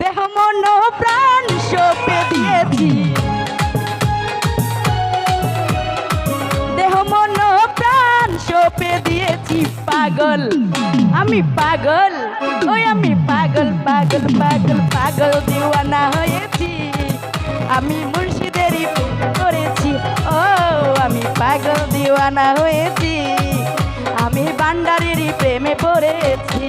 দেহ, মন প্রাণ সপে দিয়েছি। দেহ, মন প্রাণ সপে দিয়েছি, পাগল। আমি পাগল, ওই আমি পাগল পাগল পাগল পাগল দিওয়ানা হয়েছি। আমি মুর্শিদেরই করেছি, ও, আমি পাগল দিওয়ানা হয়েছি। আমি বান্ডারেরই প্রেমে পড়েছি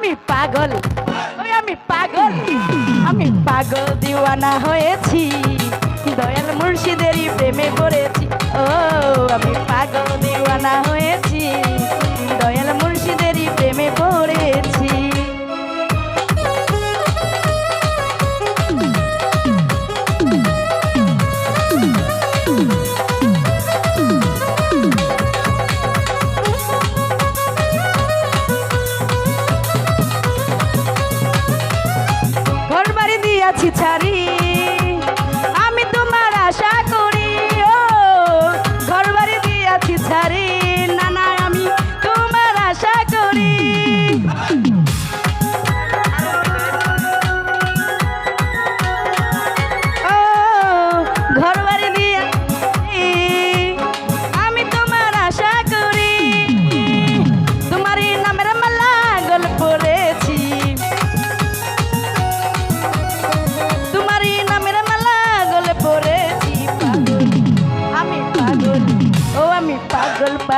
আমি পাগল, ওই আমি পাগল। আমি পাগল দিওয়ানা হয়েছি, দয়াল মুর্শিদেরই প্রেমে পড়েছি। ও, আমি পাগল দিওয়ানা হয়েছি। দিয়াছি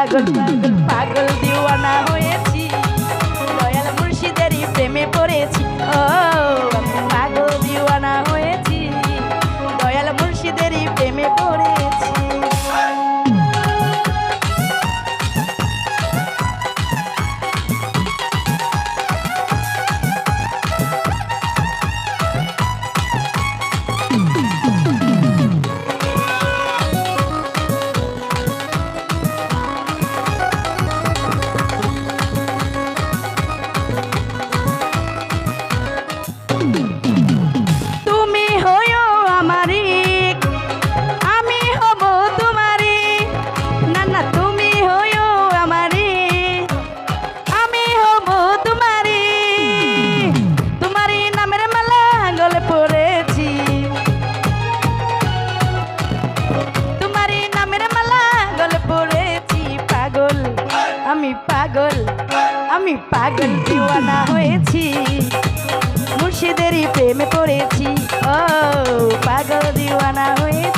পাগল তুমি আমারি, আমি হব তোমারি। না না, তুমি আমারি, আমি হব তোমারি। পড়েছি পড়েছি পাগল। আমি পাগল আমি পাগল দিওয়ানা হয়েছি। প্রেমে পড়েছি। ও পাগল দিওয়ানা হয়েছি।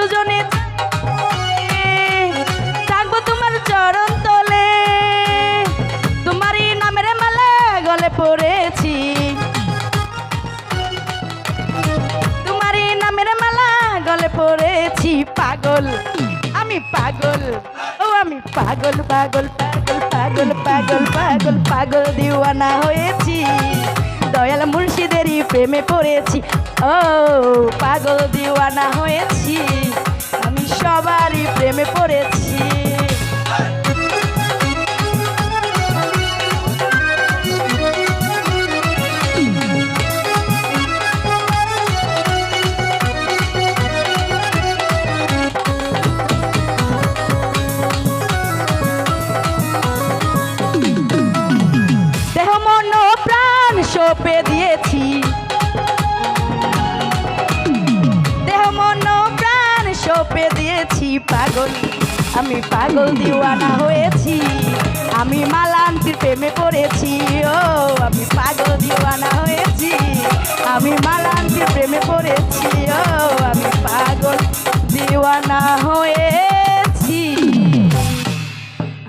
সুজনে থাকব তোমার চরণ তোলে। তোমারই নামের মালা গলে পড়েছি। তোমারই নামের মালা গলে পড়েছি, পাগল। আমি পাগল, ও আমি পাগল পাগল পাগল পাগল পাগল পাগল পাগল দিওয়ানা হয়েছি। দয়াল মুর্শিদেরই প্রেমে পড়েছি। ও পাগল দিওয়ানা হয়েছি। আমি সবারই প্রেমে সপে দিয়েছি। দেহ, মন, প্রাণ সপে দিয়েছি পাগল। আমি পাগল দিওয়ানা হয়েছি। আমি মালান্তির প্রেমে পড়েছি। ও, আমি পাগল দিওয়ানা হয়েছি। আমি মালান্তির প্রেমে পড়েছি। ও, আমি পাগল দিওয়ানা হয়েছি।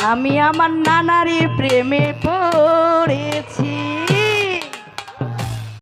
আমি আমার নানারি প্রেমে পড়েছি।